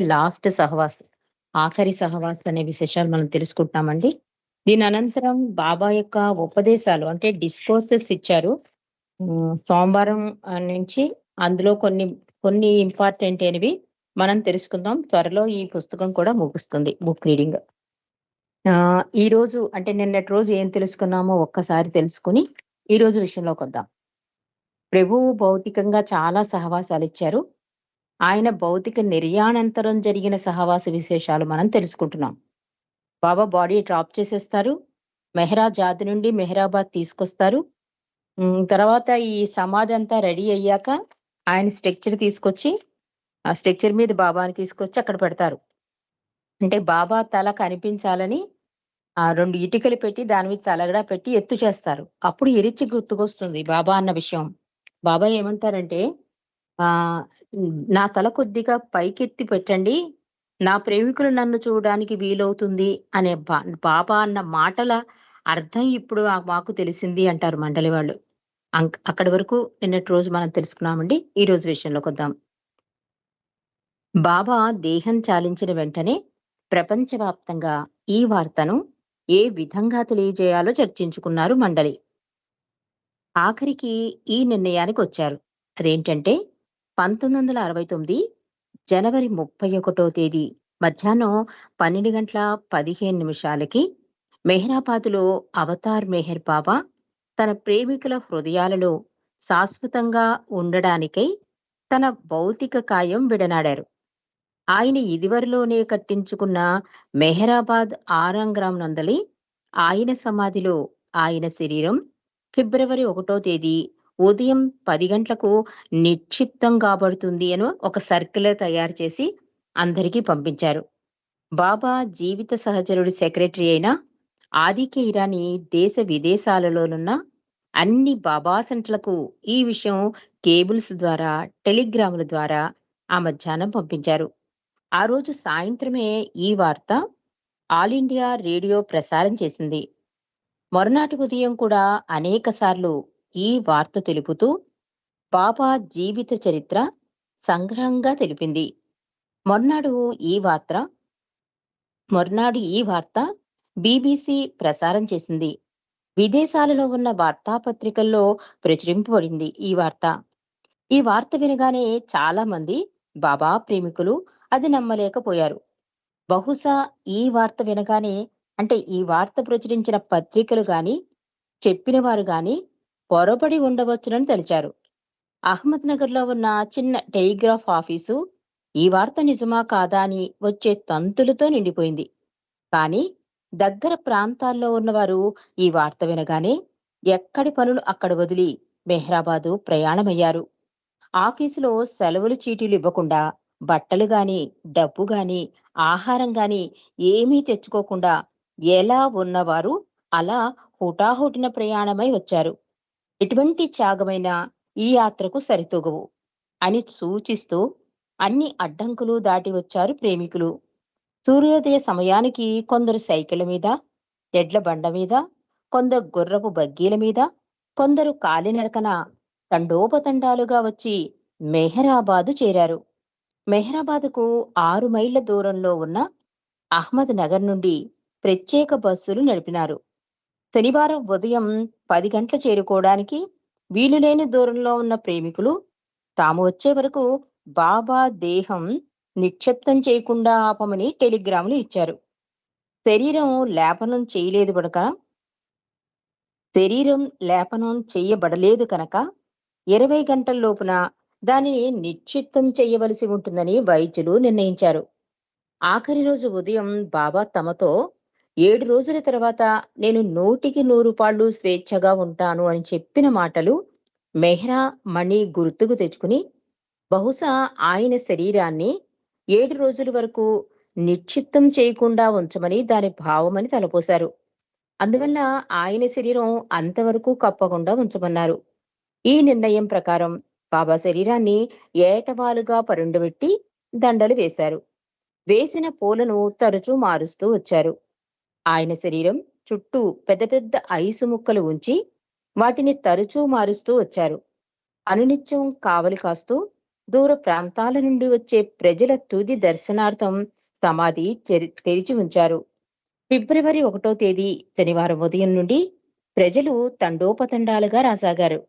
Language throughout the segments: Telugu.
లాస్ట్ సహవాస్ ఆఖరి సహవాస్ అనే విశేషాలు మనం తెలుసుకుంటామండి దీని అనంతరం బాబా యొక్క ఉపదేశాలు అంటే డిస్కోర్సెస్ ఇచ్చారు. సోమవారం నుంచి అందులో కొన్ని కొన్ని ఇంపార్టెంట్ అయినవి మనం తెలుసుకుందాం. త్వరలో ఈ పుస్తకం కూడా ముగుస్తుంది బుక్ రీడింగ్ ఆ ఈ రోజు అంటే నిన్నటి రోజు ఏం తెలుసుకున్నామో ఒక్కసారి తెలుసుకుని ఈ రోజు విషయంలోకి వద్దాం. ప్రభువు భౌతికంగా చాలా సహవాసాలు ఇచ్చారు. ఆయన భౌతిక నిర్యాణంతరం జరిగిన సహవాస విశేషాలు మనం తెలుసుకుంటున్నాం. బాబా బాడీ డ్రాప్ చేసేస్తారు. మెహ్రా జాతి నుండి మెహ్రాబాద్ తీసుకొస్తారు. తర్వాత ఈ సమాధి అంతా రెడీ అయ్యాక ఆయన స్ట్రక్చర్ తీసుకొచ్చి ఆ స్ట్రక్చర్ మీద బాబాని తీసుకొచ్చి అక్కడ పెడతారు. అంటే బాబా తల కనిపించాలని ఆ రెండు ఇటుకలు పెట్టి దాని మీద తలగడా పెట్టి ఎత్తు చేస్తారు. అప్పుడు ఎరిచి గుర్తుకొస్తుంది బాబా అన్న విషయం. బాబా ఏమంటారంటే ఆ నా తల కొద్దిగా పైకెత్తి పెట్టండి. నా ప్రేమికులు నన్ను చూడడానికి వీలవుతుంది అనే బా- బాబా అన్న మాటల అర్థం ఇప్పుడు మాకు తెలిసింది అంటారు మండలి వాళ్ళు. అంక్ అక్కడి వరకు నిన్నటి రోజు మనం తెలుసుకున్నామండి. ఈ రోజు విషయంలోకి వద్దాం. బాబా దేహం చాలించిన వెంటనే ప్రపంచవ్యాప్తంగా ఈ వార్తను ఏ విధంగా తెలియజేయాలో చర్చించుకున్నారు మండలి. ఆఖరికి ఈ నిర్ణయానికి వచ్చారు. అదేంటంటే పంతొమ్మిది వందల అరవై తొమ్మిది జనవరి ముప్పై ఒకటో తేదీ మధ్యాహ్నం పన్నెండు గంటల పదిహేను నిమిషాలకి మెహ్రాబాద్లో అవతార్ మెహర్ బాబా తన ప్రేమికుల హృదయాలలో శాశ్వతంగా ఉండడానికై తన భౌతిక కాయం విడనాడారు. ఆయన ఇదివరలోనే కట్టించుకున్న మెహరాబాద్ ఆరంగ్రామ్ నందలి ఆయన సమాధిలో ఆయన శరీరం ఫిబ్రవరి ఒకటో తేదీ ఉదయం పది గంటలకు నిక్షిప్తం కాబడుతుంది అని ఒక సర్క్యులర్ తయారు చేసి అందరికీ పంపించారు. బాబా జీవిత సహచరుడి సెక్రటరీ అయిన ఆదికే ఇరానీ దేశ విదేశాలలోనున్న అన్ని బాబా సెంటర్లకు ఈ విషయం కేబుల్స్ ద్వారా టెలిగ్రాముల ద్వారా ఆ మధ్యాహ్నం పంపించారు. ఆ రోజు సాయంత్రమే ఈ వార్త ఆల్ ఇండియా రేడియో ప్రసారం చేసింది. మరునాటి ఉదయం కూడా అనేక సార్లు ఈ వార్త తెలుపుతూ బాబా జీవిత చరిత్ర సంగ్రహంగా తెలిపింది. మొన్నాడు ఈ వార్త మొన్నాడు ఈ వార్త బీబీసీ ప్రసారం చేసింది. విదేశాలలో ఉన్న వార్తాపత్రికల్లో ప్రచురింపబడింది ఈ వార్త. ఈ వార్త వినగానే చాలా మంది బాబా ప్రేమికులు అది నమ్మలేకపోయారు. బహుశా ఈ వార్త వినగానే అంటే ఈ వార్త ప్రచురించిన పత్రికలు గాని చెప్పిన వారు గాని పొరబడి ఉండవచ్చునని తెలిచారు. అహ్మద్ నగర్లో ఉన్న చిన్న టెలిగ్రాఫ్ ఆఫీసు ఈ వార్త నిజమా కాదా అని వచ్చే తంతులతో నిండిపోయింది. కానీ దగ్గర ప్రాంతాల్లో ఉన్నవారు ఈ వార్త వినగానే ఎక్కడి పనులు అక్కడ వదిలి మెహ్రాబాదు ప్రయాణమయ్యారు. ఆఫీసులో సెలవులు చీటీలు ఇవ్వకుండా బట్టలు గాని డబ్బు గాని ఆహారం గాని ఏమీ తెచ్చుకోకుండా ఎలా ఉన్నవారు అలా హుటాహుటిన ప్రయాణమై వచ్చారు. ఎటువంటి త్యాగమైన ఈ యాత్రకు సరితూగవు? అని సూచిస్తూ అన్ని అడ్డంకులు దాటి వచ్చారు ప్రేమికులు. సూర్యోదయ సమయానికి కొందరు సైకిళ్ళ మీద ఎడ్ల బండ మీద కొందరు గుర్రపు బగ్గీల మీద కొందరు కాలినడకన తండోపతండాలుగా వచ్చి మెహరాబాదు చేరారు. మెహరాబాదుకు ఆరు మైళ్ళ దూరంలో ఉన్న అహ్మద్ నగర్ నుండి ప్రత్యేక బస్సులు నడిపినారు. శనివారం ఉదయం పది గంటల చేరుకోవడానికి వీలులేని దూరంలో ఉన్న ప్రేమికులు తాము వచ్చే వరకు బాబా దేహం నిక్షిప్తం చేయకుండా ఆపమని టెలిగ్రాములు ఇచ్చారు. శరీరం లేపనం చేయలేదు కనుక శరీరం లేపనం చేయబడలేదు కనుక ఇరవై గంటల లోపున దానిని నిక్షిప్తం చేయవలసి ఉంటుందని వైద్యులు నిర్ణయించారు. ఆఖరి రోజు ఉదయం బాబా తమతో ఏడు రోజుల తర్వాత నేను నూటికి నూరు పాళ్ళు స్వేచ్ఛగా ఉంటాను అని చెప్పిన మాటలు మెహ్రా మణి గుర్తుకు తెచ్చుకుని బహుశా ఆయన శరీరాన్ని ఏడు రోజుల వరకు నిక్షిప్తం చేయకుండా ఉంచమని దాని భావమని తలపోశారు. అందువల్ల ఆయన శరీరం అంతవరకు కప్పకుండా ఉంచమన్నారు. ఈ నిర్ణయం ప్రకారం బాబా శరీరాన్ని ఏటవాలుగా పరుండబెట్టి దండలు వేశారు. వేసిన పూలను తరచూ మారుస్తూ వచ్చారు. ఆయన శరీరం చుట్టూ పెద్ద పెద్ద ఐసు ముక్కలు ఉంచి వాటిని తరచూ మారుస్తూ వచ్చారు. అనునిత్యం కావలి కాస్తూ దూర ప్రాంతాల నుండి వచ్చే ప్రజల తుది దర్శనార్థం సమాధి తెరిచి ఉంచారు. ఫిబ్రవరి ఒకటో తేదీ శనివారం ఉదయం నుండి ప్రజలు తండోపతండాలుగా రాసాగారు.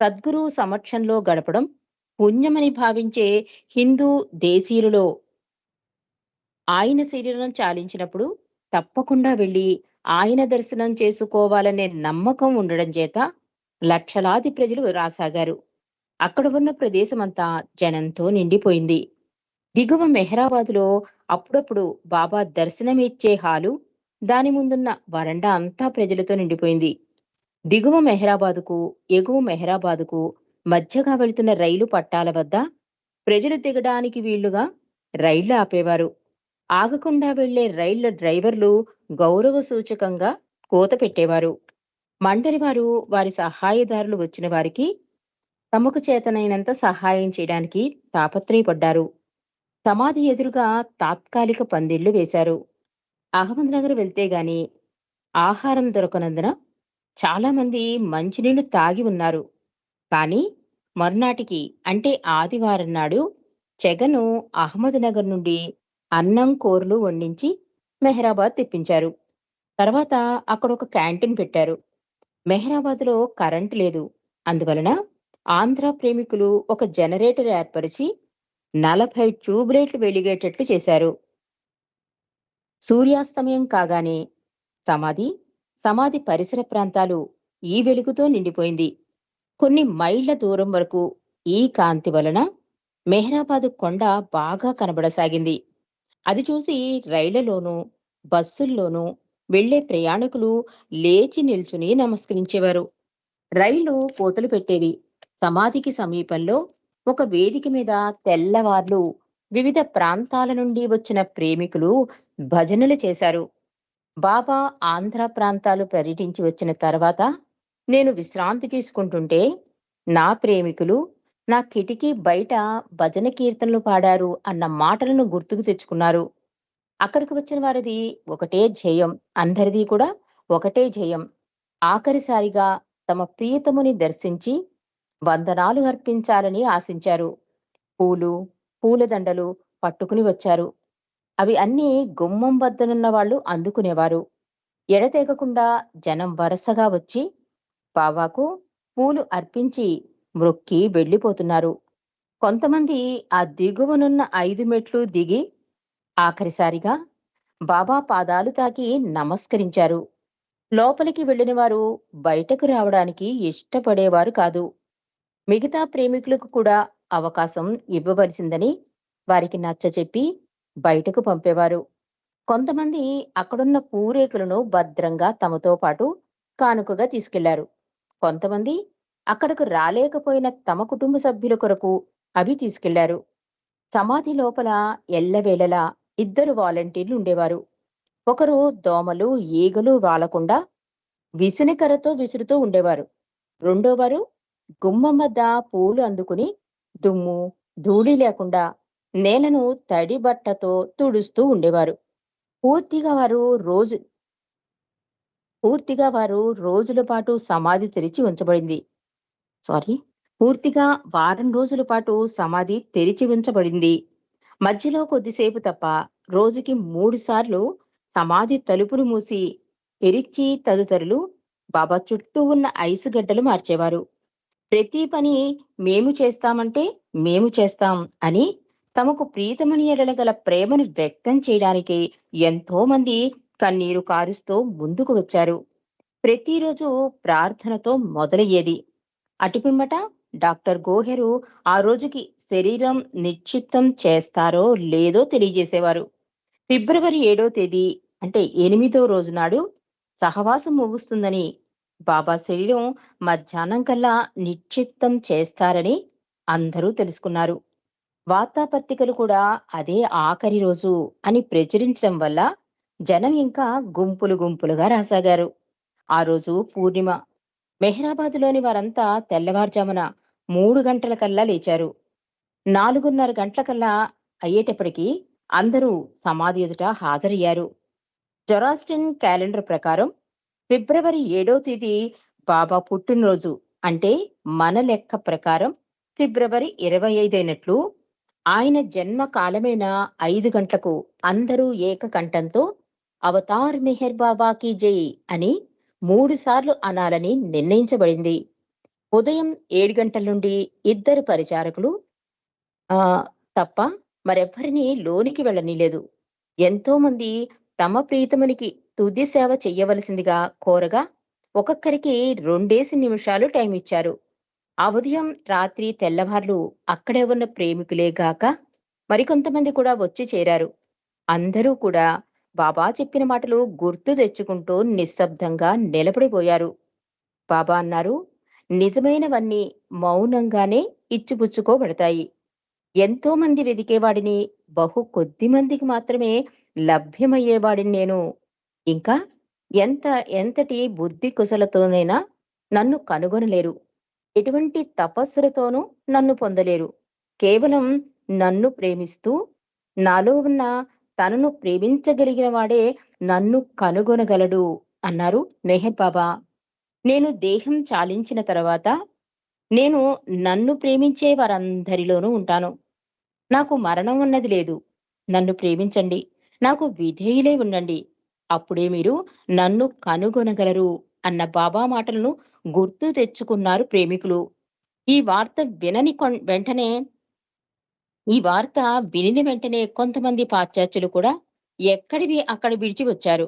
సద్గురు సమక్షంలో గడపడం పుణ్యమని భావించే హిందూ దేశీయులలో ఆయన శరీరం చాలించినప్పుడు తప్పకుండా వెళ్ళి ఆయన దర్శనం చేసుకోవాలనే నమ్మకం ఉండడం చేత లక్షలాది ప్రజలు రాసాగారు. అక్కడ ఉన్న ప్రదేశమంతా జనంతో నిండిపోయింది. దిగువ మెహరాబాదులో అప్పుడప్పుడు బాబా దర్శనమిచ్చే హాలు దాని ముందున్న వరండా అంతా ప్రజలతో నిండిపోయింది. దిగువ మెహరాబాదుకు ఎగువ మెహరాబాదుకు మధ్యగా వెళుతున్న రైలు పట్టాల వద్ద ప్రజలు దిగడానికి వీళ్ళుగా రైళ్ళు ఆపేవారు. ఆగకుండా వెళ్ళే రైళ్ళ డ్రైవర్లు గౌరవ సూచకంగా కోత పెట్టేవారు. మండలివారు వారి సహాయదారులు వచ్చిన వారికి తమకు చేతనైనంత సహాయం చేయడానికి తాపత్రయపడ్డారు. సమాధి ఎదురుగా తాత్కాలిక పందిళ్ళు వేశారు. అహ్మద్నగర్ వెళ్తే గాని ఆహారం దొరకనందున చాలామంది మంచినీళ్ళు తాగి ఉన్నారు. కానీ మర్నాటికి అంటే ఆదివారం నాడు చెగను అహ్మద్నగర్ నుండి అన్నం కూరలు వండించి మెహరాబాద్ తెప్పించారు. తర్వాత అక్కడ ఒక క్యాంటీన్ పెట్టారు. మెహరాబాద్లో కరెంట్ లేదు. అందువలన ఆంధ్ర ప్రేమికులు ఒక జనరేటర్ ఏర్పరిచి నలభై ట్యూబ్లైట్లు వెలిగేటట్లు చేశారు. సూర్యాస్తమయం కాగానే సమాధి సమాధి పరిసర ప్రాంతాలు ఈ వెలుగుతో నిండిపోయింది. కొన్ని మైళ్ళ దూరం వరకు ఈ కాంతి వలన మెహరాబాదు కొండ బాగా కనబడసాగింది. అది చూసి రైళ్ళలోనూ బస్సుల్లోనూ వెళ్ళే ప్రయాణికులు లేచి నిల్చుని నమస్కరించేవారు. రైలు కోతలు పెట్టేవి. సమాధికి సమీపంలో ఒక వేదిక మీద తెల్లవార్లు వివిధ ప్రాంతాల నుండి వచ్చిన ప్రేమికులు భజనలు చేశారు. బాబా ఆంధ్ర ప్రాంతాలు పర్యటించి వచ్చిన తర్వాత నేను విశ్రాంతి తీసుకుంటుంటే నా ప్రేమికులు నా కిటికీ బయట భజన కీర్తనలు పాడారు అన్న మాటలను గుర్తుకు తెచ్చుకున్నారు. అక్కడికి వచ్చిన వారిది ఒకటే జయం. అందరిది కూడా ఒకటే జయం. ఆఖరిసారిగా తమ ప్రియతముని దర్శించి వందనాలు అర్పించాలని ఆశించారు. పూలు పూలదండలు పట్టుకుని వచ్చారు. అవి అన్నీ గుమ్మం వద్దనున్న వాళ్ళు అందుకునేవారు. ఎడతెగకుండా జనం వరుసగా వచ్చి బావాకు పూలు అర్పించి మ్రొక్కి వెళ్ళిపోతున్నారు. కొంతమంది ఆ దిగువనున్న ఐదు మెట్లు దిగి ఆఖరిసారిగా బాబా పాదాలు తాకి నమస్కరించారు. లోపలికి వెళ్ళిన వారు బయటకు రావడానికి ఇష్టపడేవారు కాదు. మిగతా ప్రేమికులకు కూడా అవకాశం ఇవ్వవలసిందని వారికి నచ్చచెప్పి బయటకు పంపేవారు. కొంతమంది అక్కడున్న పూరేకులను భద్రంగా తమతో పాటు కానుకగా తీసుకెళ్ళారు. కొంతమంది అక్కడకు రాలేకపోయిన తమ కుటుంబ సభ్యుల కొరకు అవి తీసుకెళ్ళారు. సమాధి లోపల ఎల్లవేళలా ఇద్దరు వాలంటీర్లు ఉండేవారు. ఒకరు దోమలు ఈగలు వాలకుండా విసునికర్రతో విసురుతూ ఉండేవారు. రెండోవారు గుమ్మం వద్ద పూలు అందుకుని దుమ్ము ధూళి లేకుండా నేలను తడి బట్టతో తుడుస్తూ ఉండేవారు. పూర్తిగా వారు రోజు పూర్తిగా వారు రోజుల పాటు సమాధి తెరిచి ఉంచబడింది. సారీ పూర్తిగా వారం రోజుల పాటు సమాధి తెరిచి ఉంచబడింది. మధ్యలో కొద్దిసేపు తప్ప రోజుకి మూడు సార్లు సమాధి తలుపులు మూసి ఎరిచి తదితరులు బాబా చుట్టూ ఉన్న ఐసు గడ్డలు మార్చేవారు. ప్రతి పని మేము చేస్తామంటే మేము చేస్తాం అని తమకు ప్రీతమని ఎడల గల ప్రేమను వ్యక్తం చేయడానికి ఎంతో మంది కన్నీరు కారుస్తూ ముందుకు వచ్చారు. ప్రతిరోజు ప్రార్థనతో మొదలయ్యేది. అటుపిమ్మట డాక్టర్ గోహెరు ఆ రోజుకి శరీరం నిక్షిప్తం చేస్తారో లేదో తెలియజేసేవారు. ఫిబ్రవరి ఏడో తేదీ అంటే ఎనిమిదో రోజు నాడు సహవాసం ముగుస్తుందని బాబా శరీరం మధ్యాహ్నం కల్లా నిక్షిప్తం చేస్తారని అందరూ తెలుసుకున్నారు. వార్తాపత్రికలు కూడా అదే ఆఖరి రోజు అని ప్రచురించడం వల్ల జనం ఇంకా గుంపులు గుంపులుగా రాసాగారు. ఆ రోజు పూర్ణిమ మెహరాబాద్లోని వారంతా తెల్లవారుజామున మూడు గంటల కల్లా లేచారు. నాలుగున్నర గంటల కల్లా అయ్యేటప్పటికీ అందరూ సమాధి ఎదుట హాజరయ్యారు. జొరాస్టిన్ క్యాలెండర్ ప్రకారం ఫిబ్రవరి ఏడో తేదీ బాబా పుట్టినరోజు అంటే మన లెక్క ప్రకారం ఫిబ్రవరి ఇరవై అయినట్లు ఆయన జన్మ కాలమైన ఐదు గంటలకు అందరూ ఏకకంఠంతో అవతార్ మెహర్ బాబాకి జై అని మూడుసార్లు అనాలని నిర్ణయించబడింది. ఉదయం ఏడు గంటల నుండి ఇద్దరు పరిచారకులు ఆ తప్ప మరెవ్వరినీ లోనికి వెళ్ళనీలేదు. ఎంతో మంది తమ ప్రీతమునికి తుది సేవ చెయ్యవలసిందిగా కోరగా ఒక్కొక్కరికి రెండేసి నిమిషాలు టైం ఇచ్చారు. ఆ ఉదయం రాత్రి తెల్లవార్లు అక్కడే ఉన్న ప్రేమికులే గాక మరికొంతమంది కూడా వచ్చి చేరారు. అందరూ కూడా బాబా చెప్పిన మాటలు గుర్తు తెచ్చుకుంటూ నిశ్శబ్దంగా నిలబడిపోయారు. బాబా అన్నారు నిజమైనవన్నీ మౌనంగానే ఇచ్చిపుచ్చుకోబడతాయి. ఎంతో మంది వెదికేవాడిని బహు కొద్ది మందికి మాత్రమే లభ్యమయ్యేవాడిని నేను. ఇంకా ఎంత ఎంతటి బుద్ధి కుశలతోనైనా నన్ను కనుగొనలేరు. ఎటువంటి తపస్సులతోనూ నన్ను పొందలేరు. కేవలం నన్ను ప్రేమిస్తూ నాలో ఉన్న తనను ప్రేమించగలిగిన వాడే నన్ను కనుగొనగలడు అన్నారు మెహర్ బాబా. నేను దేహం చాలించిన తర్వాత నేను నన్ను ప్రేమించే వారందరిలోనూ ఉంటాను. నాకు మరణం ఉన్నది లేదు. నన్ను ప్రేమించండి. నాకు విధేయులే ఉండండి. అప్పుడే మీరు నన్ను కనుగొనగలరు అన్న బాబా మాటలను గుర్తు తెచ్చుకున్నారు ప్రేమికులు. ఈ వార్త వినని కొన్- వెంటనే ఈ వార్త వినిన వెంటనే కొంతమంది పాశ్చాత్యులు కూడా ఎక్కడివి అక్కడ విడిచి వచ్చారు.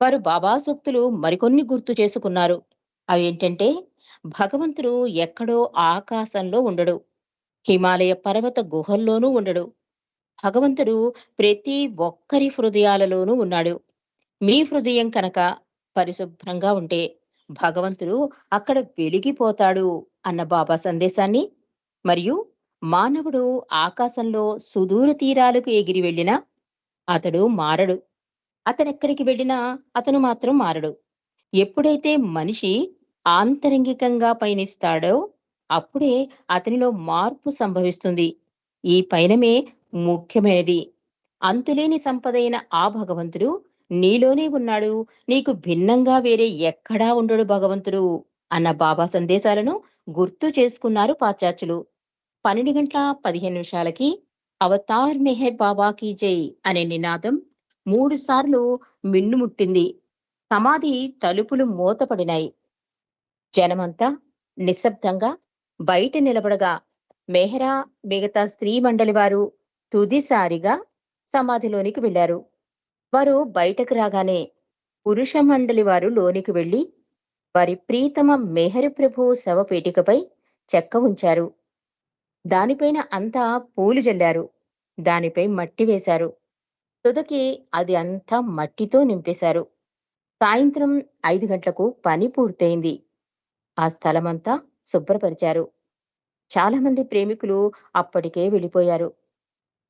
వారు బాబా సూక్తులు మరికొన్ని గుర్తు చేసుకున్నారు. అవేంటంటే భగవంతుడు ఎక్కడో ఆకాశంలో ఉండడు. హిమాలయ పర్వత గుహల్లోనూ ఉండడు. భగవంతుడు ప్రతి ఒక్కరి హృదయాలలోనూ ఉన్నాడు. మీ హృదయం కనుక పరిశుభ్రంగా ఉంటే భగవంతుడు అక్కడ వెలిగిపోతాడు అన్న బాబా సందేశాన్ని మరియు మానవుడు ఆకాశంలో సుదూర తీరాలకు ఎగిరి వెళ్ళినా అతడు మారడు. అతనెక్కడికి వెళ్ళినా అతను మాత్రం మారడు. ఎప్పుడైతే మనిషి ఆంతరంగికంగా పయనిస్తాడో అప్పుడే అతనిలో మార్పు సంభవిస్తుంది. ఈ పయనమే ముఖ్యమైనది. అంతులేని సంపదైన ఆ భగవంతుడు నీలోనే ఉన్నాడు. నీకు భిన్నంగా వేరే ఎక్కడా ఉండడు భగవంతుడు అన్న బాబా సందేశాలను గుర్తు చేసుకున్నారు పాశ్చాత్యులు. పన్నెండు గంటల పదిహేను నిమిషాలకి అవతార్ మెహర్ బాబాకి జై అనే నినాదం మూడు సార్లు మిన్నుముట్టింది సమాధి తలుపులు మూతపడినాయి. జనమంతా నిశ్శబ్దంగా బయట నిలబడగా మెహరా మిగతా స్త్రీ మండలి వారు తుదిసారిగా సమాధిలోనికి వెళ్ళారు వారు బయటకు రాగానే పురుష మండలి వారు లోనికి వెళ్ళి వారి ప్రీతమ మెహరు ప్రభు శవపేటికపై చెక్క ఉంచారు. దానిపైన అంతా పూలు జల్లారు. దానిపై మట్టి వేశారు. తుదకి అది అంతా మట్టితో నింపేశారు. సాయంత్రం ఐదు గంటలకు పని పూర్తయింది. ఆ స్థలమంతా శుభ్రపరిచారు. చాలామంది ప్రేమికులు అప్పటికే వెళ్ళిపోయారు.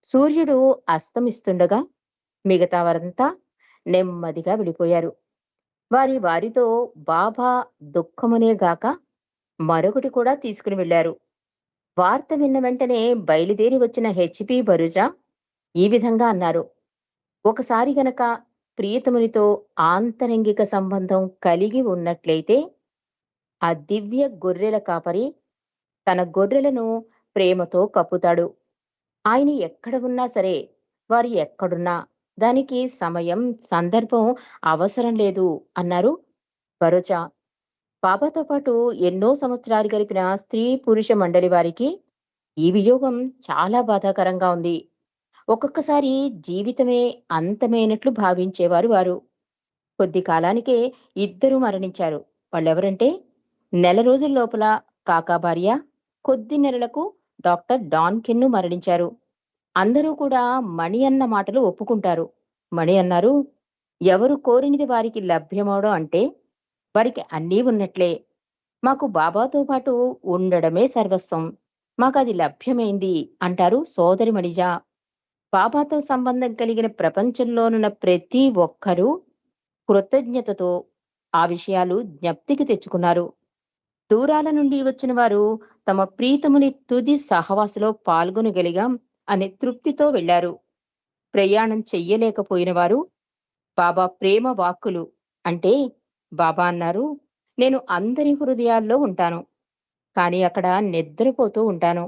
సూర్యుడు అస్తమిస్తుండగా మిగతా వారంతా నెమ్మదిగా వెళ్ళిపోయారు. వారి వారితో బాబా దుఃఖమునే గాక మరొకటి కూడా తీసుకుని వెళ్ళారు. వార్త విన్న వెంటనే బయలుదేరి వచ్చిన హెచ్పి బరుజా ఈ విధంగా అన్నారు. ఒకసారి గనక ప్రియతమునితో ఆంతరంగిక సంబంధం కలిగి ఉన్నట్లయితే ఆ దివ్య గొర్రెల కాపరి తన గొర్రెలను ప్రేమతో కప్పుతాడు. ఆయన ఎక్కడ ఉన్నా సరే వారు ఎక్కడున్నా దానికి సమయం సందర్భం అవసరం లేదు అన్నారు బరోచా బాబాతో పాటు ఎన్నో సంవత్సరాలు గడిపిన స్త్రీ పురుష మండలి వారికి ఈ వియోగం చాలా బాధాకరంగా ఉంది. ఒక్కొక్కసారి జీవితమే అంతమైనట్లు భావించేవారు వారు. కొద్ది కాలానికే ఇద్దరు మరణించారు. వాళ్ళెవరంటే నెల రోజుల లోపల కాకా భార్య కొద్ది నెలలకు డాక్టర్ డాన్ కెన్ను మరణించారు. అందరూ కూడా మణి అన్న మాటలు ఒప్పుకుంటారు. మణి అన్నారు ఎవరు కోరినది వారికి లభ్యమవడం అంటే వారికి అన్నీ ఉన్నట్లే. మాకు బాబాతో పాటు ఉండడమే సర్వస్వం. మాకు అది లభ్యమైంది అంటారు సోదరి మణిజా బాబాతో సంబంధం కలిగిన ప్రపంచంలోనున్న ప్రతి ఒక్కరూ కృతజ్ఞతతో ఆ విషయాలు జ్ఞప్తికి తెచ్చుకున్నారు. దూరాల నుండి వచ్చిన వారు తమ ప్రీతముని తుది సహవాసలో పాల్గొనగలిగాం అనే తృప్తితో వెళ్ళారు ప్రయాణం చెయ్యలేకపోయిన వారు బాబా ప్రేమ వాక్కులు అంటే బాబా అన్నారు నేను అందరి హృదయాల్లో ఉంటాను కానీ అక్కడ నిద్రపోతూ ఉంటాను.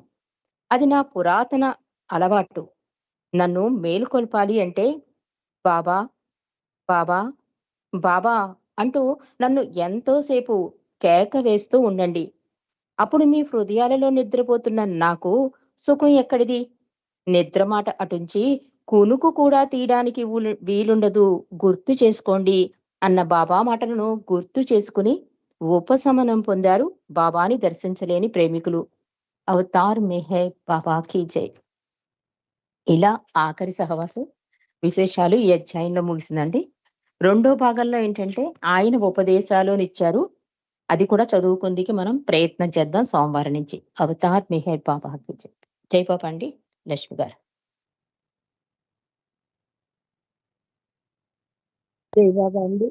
అది నా పురాతన అలవాటు. నన్ను మేలుకొల్పాలి అంటే బాబా, బాబా, బాబా అంటూ నన్ను ఎంతోసేపు కేక వేస్తూ ఉండండి. అప్పుడు మీ హృదయాలలో నిద్రపోతున్న నాకు సుఖం ఎక్కడిది? నిద్ర మాట అటుంచి కునుకు కూడా తీయడానికి వీలుండదు గుర్తు చేసుకోండి అన్న బాబా మాటలను గుర్తు చేసుకుని ఉపశమనం పొందారు బాబాని దర్శించలేని ప్రేమికులు. అవతార్ మెహే బాబా జై. ఇలా ఆఖరి సహవాసం విశేషాలు ఈ అధ్యాయంలో ముగిసిందండి. రెండో భాగంలో ఏంటంటే ఆయన ఉపదేశాలునిచ్చారు. అది కూడా చదువుకుందికి మనం ప్రయత్నం చేద్దాం సోమవారం నుంచి. అవతార్ మెహేర్ బాబా జై. జై బాబా అండి. లక్ష్మి గారు. జై బాబా అండి.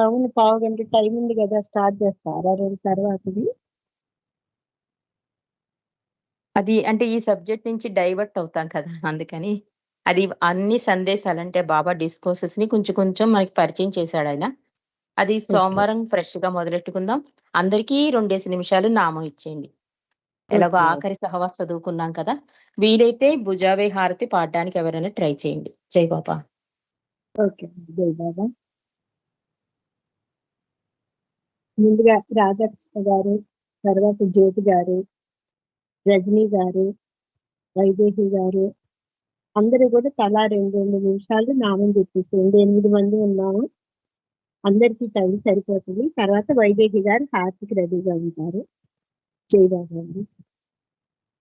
అవును పావుగంట టైం ఉంది గదా! స్టార్ట్ చేస్తారా రోజు తర్వాతది? అది అంటే ఈ సబ్జెక్ట్ నుంచి డైవర్ట్ అవుతాం కదా! అందుకని. అది అన్ని సందేశాలంటే బాబా డిస్కోర్సెస్‌ని కొంచెం కొంచెం మనకి పరిచయం చేశాడాయన. అది ఓకే. సోమవారం ఫ్రెష్‌గా మొదలెట్టుకుందాం. అందరికీ రెండేసి నిమిషాలు నామం ఇచ్చేయండి. ఎలాగో. ఆఖరి సహవాస్ చదువుకున్నాం కదా! వీలైతే భుజావే హారతి పాడడానికి ఎవరైనా ట్రై చేయండి. జై బాబా. ఓకే. జై బాబా. ముందుగా రాధాకృష్ణ గారు, తర్వాత జ్యోతి గారు, రజనీ గారు, వైదేహి గారు అందరూ కూడా తలా 2, 2 నిమిషాలు నామం చెప్పేసేయండి. 8 మంది ఉన్నాము. అందరికీ టైం సరిపోతుంది. తర్వాత వైదేహి గారు హారతికి రెడీగా ఉంటారు. జై బాబా అండి.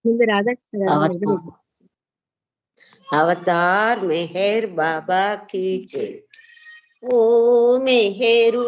ముందు రాధాకృష్ణ గారు अवतार मेहर बाबा की जय। ओ मेहरू